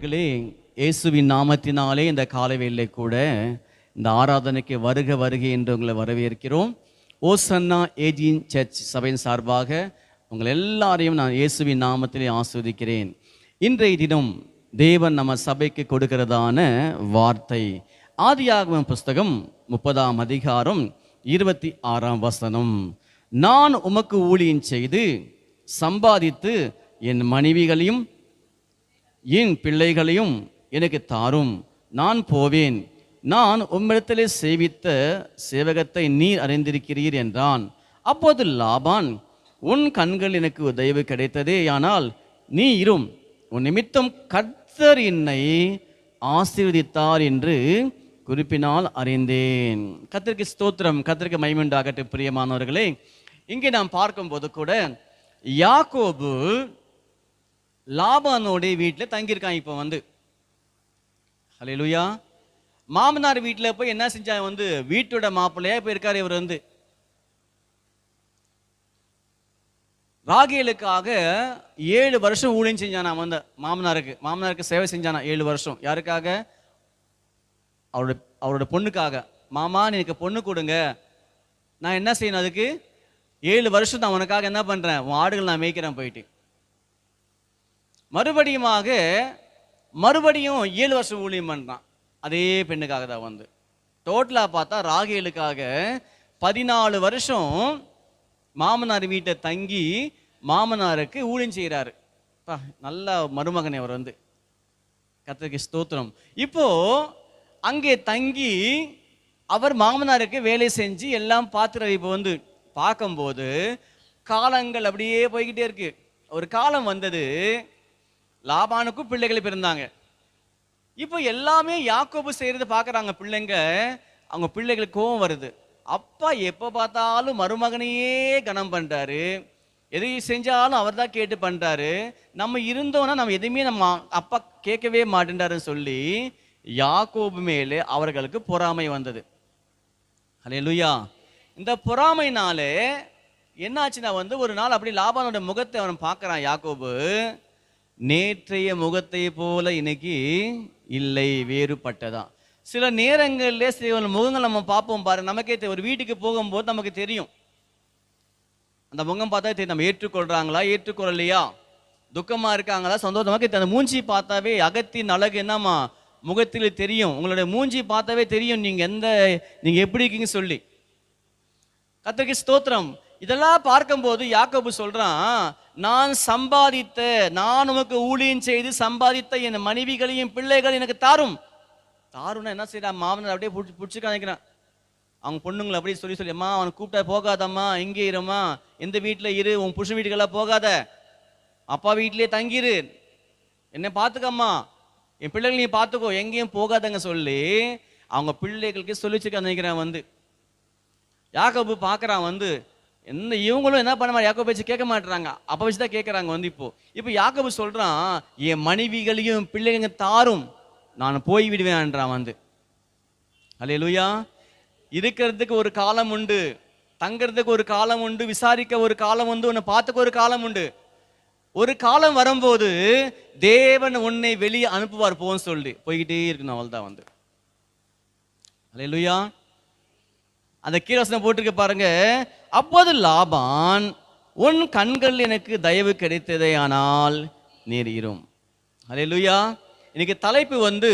பிரியமானவர்களே இயேசுவின் நாமத்தினாலே இந்த காலவேளை கூட இந்த ஆராதனைக்கு வருக வருக என்று உங்களை வரவேற்கிறோம். ஓசன்னா ஏஜின் சர்ச் சபையின் சார்பாக உங்கள் எல்லாரையும் நான் இயேசுவின் நாமத்திலே ஆஸ்வதிக்கிறேன். இன்றைய தினம் தேவன் நம்ம சபைக்கு கொடுக்கிறதான வார்த்தை ஆதியாகமம் புஸ்தகம் முப்பதாம் அதிகாரம் இருபத்தி ஆறாம் வசனம். நான் உமக்கு ஊழியம் செய்து சம்பாதித்து என் மனைவிகளையும் என் பிள்ளைகளையும் எனக்கு தாரும். நான் போவேன். நான் உம்மிடத்திலே சேவித்த சேவகத்தை நீர் அறிந்திருக்கிறீர் என்றான். அப்போது லாபான் உன் கண்கள் எனக்கு தயவு கிடைத்ததே ஆனால் நீ இரும். உன் நிமித்தம் கர்த்தர் என்னை ஆசீர்வதித்தார் என்று குறிப்பினால் அறிந்தேன். கத்திரிக்கு ஸ்தோத்திரம். கத்திரிக்கு மைமண்டாகட்டு பிரியமானவர்களே. இங்கே நாம் பார்க்கும்போது கூட யாக்கோபு லாபானோடைய வீட்டில் தங்கியிருக்கான் இப்போ வந்து. ஹalleluya. மாமனார் வீட்டில் போய் என்ன செஞ்சான்? வந்து வீட்டோட மாப்பிள்ளையா இப்போ இருக்கார் இவர் வந்து. ராகேலுக்காக ஏழு வருஷம் ஊழியம் செஞ்சானா வந்து மாமனாருக்கு. மாமனாருக்கு சேவை செஞ்சானா? ஏழு வருஷம். யாருக்காக? அவரோட அவரோட பொண்ணுக்காக. மாமா எனக்கு பொண்ணு கொடுங்க. நான் என்ன செய்யணும் அதுக்கு? ஏழு வருஷம் நான் உனக்காக என்ன பண்ணுறேன் உன் ஆடுகள் நான் மேய்க்கிறேன் போயிட்டு. மறுபடியுமாக மறுபடியும் ஏழு வருஷம் ஊழியம் பண்ணுறான் அதே பெண்ணுக்காக தான் வந்து. டோட்டலாக பார்த்தா ராகேலுக்காக பதினாலு வருஷம் மாமனார் வீட்டை தங்கி மாமனாருக்கு ஊழியம் செய்கிறாரு நல்ல மருமகன் அவர் வந்து. கர்த்தருக்கு ஸ்தோத்திரம். இப்போ அங்கே தங்கி அவர் மாமனாருக்கு வேலை செஞ்சு எல்லாம் பார்த்துறாரு இப்போ வந்து பார்க்கும்போது காலங்கள் அப்படியே போய்கிட்டே இருக்கு. ஒரு காலம் வந்தது. லாபானுக்கும் பிள்ளைகள் பிறந்தாங்க. இப்போ எல்லாமே யாக்கோபு செய்யறத பார்க்குறாங்க பிள்ளைங்க அவங்க பிள்ளைகளுக்கு கோவம் வருது. அப்பா எப்போ பார்த்தாலும் மருமகனையே கனம் பண்ணுறாரு எதை செஞ்சாலும் அவர் தான் கேட்டு பண்ணுறாரு நம்ம இருந்தோம்னா நம்ம எதுவுமே நம்ம அப்பா கேட்கவே மாட்டேன்றாருன்னு சொல்லி யாக்கோபு மேலே அவர்களுக்கு பொறாமை வந்தது. ஹalleluya. இந்த பொறாமைனாலே என்னாச்சுன்னா வந்து ஒரு நாள் அப்படி லாபானோட முகத்தை அவன் பார்க்குறான் யாக்கோபு. நேற்றைய முகத்தை போல இன்னைக்கு இல்லை வேறுபட்டதான் சில நேரங்களில் சில முகங்கள் நம்ம பார்ப்போம் பாரு. நமக்கே ஒரு வீட்டுக்கு போகும்போது நமக்கு தெரியும். அந்த முகம் பார்த்தா தெரியும் நம்ம ஏற்றுக்கொள்றாங்களா ஏற்றுக்கொள்ளலையா? துக்கமாக இருக்காங்களா சந்தோஷமாக அந்த மூஞ்சி பார்த்தாவே அகத்தின் அழகு என்னம்மா? முகத்தில் தெரியும். உங்களுடைய மூஞ்சி பார்த்தாவே தெரியும். நீங்கள் எந்த நீங்கள் எப்படி இருக்கீங்க சொல்லி. கத்திரிக்கு ஸ்தோத்திரம். இதெல்லாம் பார்க்கும்போது யாக்கோபு சொல்றான் நான் சம்பாதித்த நான் உமக்கு ஊழியம் செய்து சம்பாதித்த என் மனைவிகளையும் பிள்ளைகள் எனக்கு தாரும். தாருன்னா என்ன செய்யறான் மாமனார் அப்படியே பிடிச்சி பிடிச்சி காணிக்கிறான் அவங்க பொண்ணுங்களை அப்படியே சொல்லி சொல்லி அம்மா அவனை கூப்பிட்டா போகாதம்மா இங்கே இரும்மா எந்த வீட்டில் இரு உன் புருஷன் வீட்டுக்கெல்லாம் போகாத. அப்பா வீட்டிலே தங்கிரு. என்ன பார்த்துக்கம்மா. என் பிள்ளைகள் நீ பார்த்துக்கோ எங்கேயும் போகாதங்க சொல்லி அவங்க பிள்ளைகளுக்கு சொல்லிச்சுக்க நினைக்கிறேன் வந்து. யாக்கோபு பார்க்குறான் வந்து என்ன இவங்களும் என்ன பண்ண மாதிரி யாக்கோ பேச்சு கேட்க மாட்டுறாங்க அப்போ வச்சு தான் கேட்குறாங்க வந்து இப்போ. இப்போ யாக்கோபு சொல்கிறான் என் மனைவிகளையும் பிள்ளைங்க தாரும். நான் போய் விடுவேன்றான் வந்து. அல்லேலூயா இருக்கிறதுக்கு ஒரு காலம் உண்டு. தங்கிறதுக்கு ஒரு காலம் உண்டு. விசாரிக்க ஒரு காலம் உண்டு. உன்னை பார்த்துக்க ஒரு காலம் உண்டு. ஒரு காலம் வரும்போது தேவன் உன்னை வெளியே அனுப்புவார் போன்னு சொல்லி போய்கிட்டே இருக்கணும் அவள் தான் வந்து. அல்லேலூயா அந்த கீழவசனம் போட்டிருக்க பாருங்க. அப்போது லாபான் உன் கண்கள் எனக்கு தயவு கிடைத்ததே ஆனால் நீர் இரும். அல்லேலூயா இன்னைக்கு தலைப்பு வந்து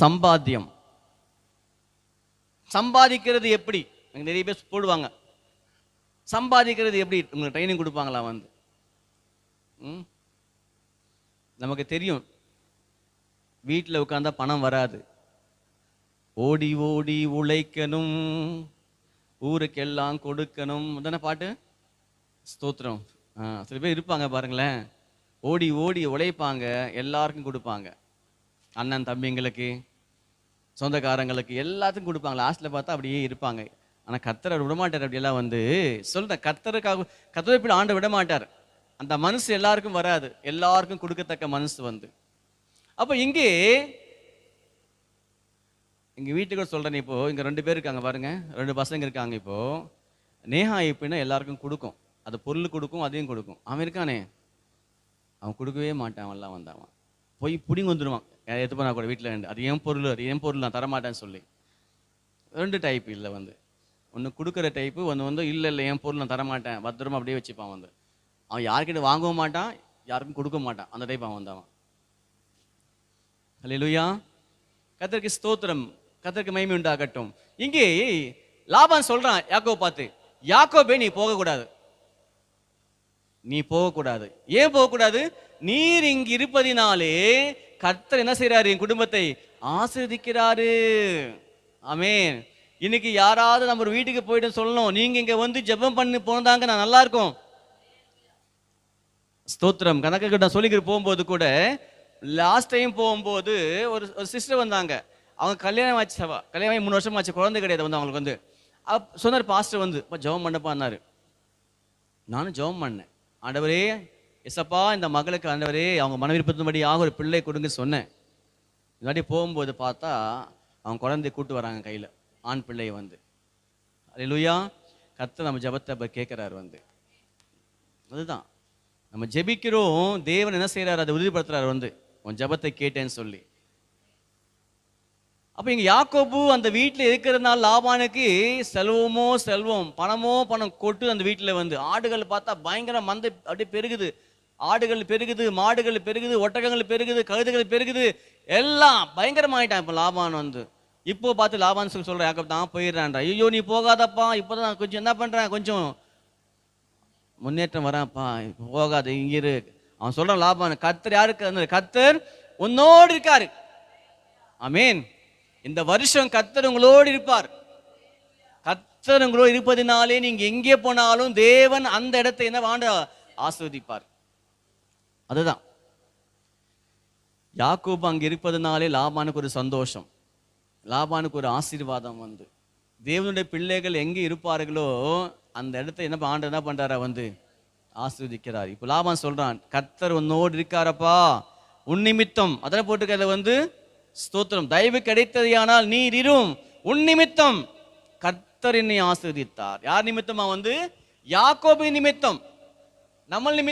சம்பாத்தியம். சம்பாதிக்கிறது எப்படி? எனக்கு நிறைய பேர் போடுவாங்க. சம்பாதிக்கிறது எப்படி? உங்களுக்கு ட்ரைனிங் கொடுப்பாங்களா வந்து? ம்? நமக்கு தெரியும். வீட்டில் உட்காந்தா பணம் வராது. ஓடி ஓடி உழைக்கணும். ஊருக்கெல்லாம் கொடுக்கணும். தானே பாட்டு. ஸ்தோத்திரம். சில பேர் இருப்பாங்க பாருங்களேன். ஓடி ஓடி உழைப்பாங்க. எல்லாருக்கும் கொடுப்பாங்க. அண்ணன் தம்பிங்களுக்கு சொந்தக்காரங்களுக்கு எல்லாத்துக்கும் கொடுப்பாங்க. லாஸ்ட்டில் பார்த்தா அப்படியே இருப்பாங்க. ஆனால் கர்த்தர் அவர் விடமாட்டார். அப்படியெல்லாம் வந்து சொல்கிறேன் கத்தருக்காக கத்தரை இப்படி ஆண்டு விட மாட்டார் அந்த மனசு எல்லாருக்கும் வராது. எல்லாருக்கும் கொடுக்கத்தக்க மனசு வந்து. அப்போ இங்கே எங்கள் வீட்டுக்கு சொல்கிறேன் இப்போது இங்கே ரெண்டு பேர் இருக்காங்க பாருங்க. ரெண்டு பசங்க இருக்காங்க இப்போ. நேஹா எப்படின்னா எல்லாருக்கும் கொடுக்கும். அது பொருள் கொடுக்கும் அதையும் கொடுக்கும். அவன் இருக்கானே. அவன் கொடுக்கவே மாட்டான் அவன்லாம் வந்தவன் போய் பிடிங்க வந்துடுவான் எடுத்து போனா கூட வீட்டில் இருந்து அது ஏன் பொருள் அது ஏன் பொருள் நான் தரமாட்டேன்னு சொல்லி. ரெண்டு டைப் இல்லை வந்து. ஒன்று கொடுக்குற டைப்பு ஒன்று வந்து இல்லை இல்லை என் பொருள் நான் தரமாட்டேன். பத்திரமா அப்படியே வச்சுப்பான் வந்து. அவன் யார்கிட்ட வாங்கவும் மாட்டான் யாருக்கும் கொடுக்க மாட்டான். அந்த டைப் அவன் வந்தவன் ஹலோ லூயா கத்திரிக்கு ஸ்தோத்திரம். கத்தருக்கு மகிமை உண்டாகட்டும். இங்கே லாபான் சொல்றான் யாக்கோ பார்த்து யாக்கோபே நீ போகக்கூடாது. நீ போகக்கூடாது. ஏன் போகக்கூடாது? நீர் இங்கு இருப்பதினாலே கர்த்தர் என்ன செய்யறாரு என் குடும்பத்தை ஆசிர்வதிக்கிறாரு. ஆமேன். இன்னைக்கு யாராவது நம்ம ஒரு வீட்டுக்கு போயிட்டு சொல்லணும் நீங்க இங்க வந்து ஜெபம் பண்ணி போனதாங்க நான் நல்லா இருக்கும். ஸ்தோத்திரம். கணக்கு நான் சொல்லிக்கிட்டு போகும்போது கூட லாஸ்ட் டைம் போகும்போது ஒரு ஒரு சிஸ்டர் வந்தாங்க. அவங்க கல்யாணம் ஆச்சு சவா. கல்யாணம் ஆகி மூணு வருஷம் ஆச்சு. குழந்தை கிடையாது வந்து அவங்களுக்கு வந்து. அப் சொன்னார் பாஸ்டர் வந்து இப்போ ஜெபம் பண்ணப்பான்னாரு நானும் ஜெபம் பண்ணேன். ஆண்டவரே எசப்பா இந்த மகளுக்கு ஆண்டவரே அவங்க மன விருப்பத்தின்படியாக ஒரு பிள்ளை கொடுங்க சொன்னேன். முன்னாடி போகும்போது பார்த்தா அவங்க குழந்தைய கூட்டு வராங்க கையில். ஆண் பிள்ளையை வந்து. அது லூயா கத்தை நம்ம ஜெபத்தை இப்போ கேட்குறாரு வந்து. அதுதான். நம்ம ஜெபிக்கிறோம் தேவன் என்ன செய்கிறாரு அதை உறுதிப்படுத்துறாரு வந்து. உன் ஜெபத்தை கேட்டேன்னு சொல்லி. அப்போ இங்கே யாக்கோபு அந்த வீட்டில் இருக்கிறதுனால லாபானுக்கு செல்வமோ செல்வம் பணமோ பணம் கொட்டு அந்த வீட்டில் வந்து. ஆடுகள் பார்த்தா பயங்கர மந்தை அப்படியே பெருகுது. ஆடுகள் பெருகுது மாடுகள் பெருகுது ஒட்டகங்கள் பெருகுது கழுதுகள் பெருகுது. எல்லாம் பயங்கரமாயிட்டான் இப்போ லாபான் வந்து. இப்போ பார்த்து லாபான் சொல்லி சொல்ற யாக்கோப் தான் போயிடுறான்டா. ஐயோ நீ போகாதப்பா. இப்போ நான் கொஞ்சம் என்ன பண்ணுறேன் கொஞ்சம் முன்னேற்றம் வரான்ப்பா. இப்போ போகாத இங்க இரு. அவன் சொல்கிறான் லாபான் கத்தர் யாருக்கு? கத்தர் உன்னோடு இருக்காரு. ஆமென். இந்த வருஷம் கத்தர் உங்களோடு இருப்பார். கத்தர் உங்களோடு இருப்பதினாலே நீங்க எங்கே போனாலும் தேவன் அந்த இடத்தை என்ன வாண்ட ஆஸ்வதிப்பார். அதுதான். யாக்கோபு அங்கே இருப்பதனாலே லாபானுக்கு ஒரு சந்தோஷம். லாபானுக்கு ஒரு ஆசீர்வாதம் வந்து. தேவனுடைய பிள்ளைகள் எங்கே இருப்பார்களோ அந்த இடத்த என்ன ஆண்டு என்ன பண்ணுறாரா வந்து ஆஸ்வதிக்கிறார். இப்போ லாபான் சொல்கிறான் கத்தர் உன்னோடு இருக்காரப்பா. உன் நிமித்தம். அதனை போட்டுக்கிறத வந்து ஸ்தோத்திரம். தயவு கிடைத்ததையானால் நீர் இரும். உன் நிமித்தம் கர்த்தர் என்னை ஆஸ்வதித்தார் யார் நிமித்தமா வந்து? யாக்கோபு நிமித்தம். நம்ம நிமித்தம்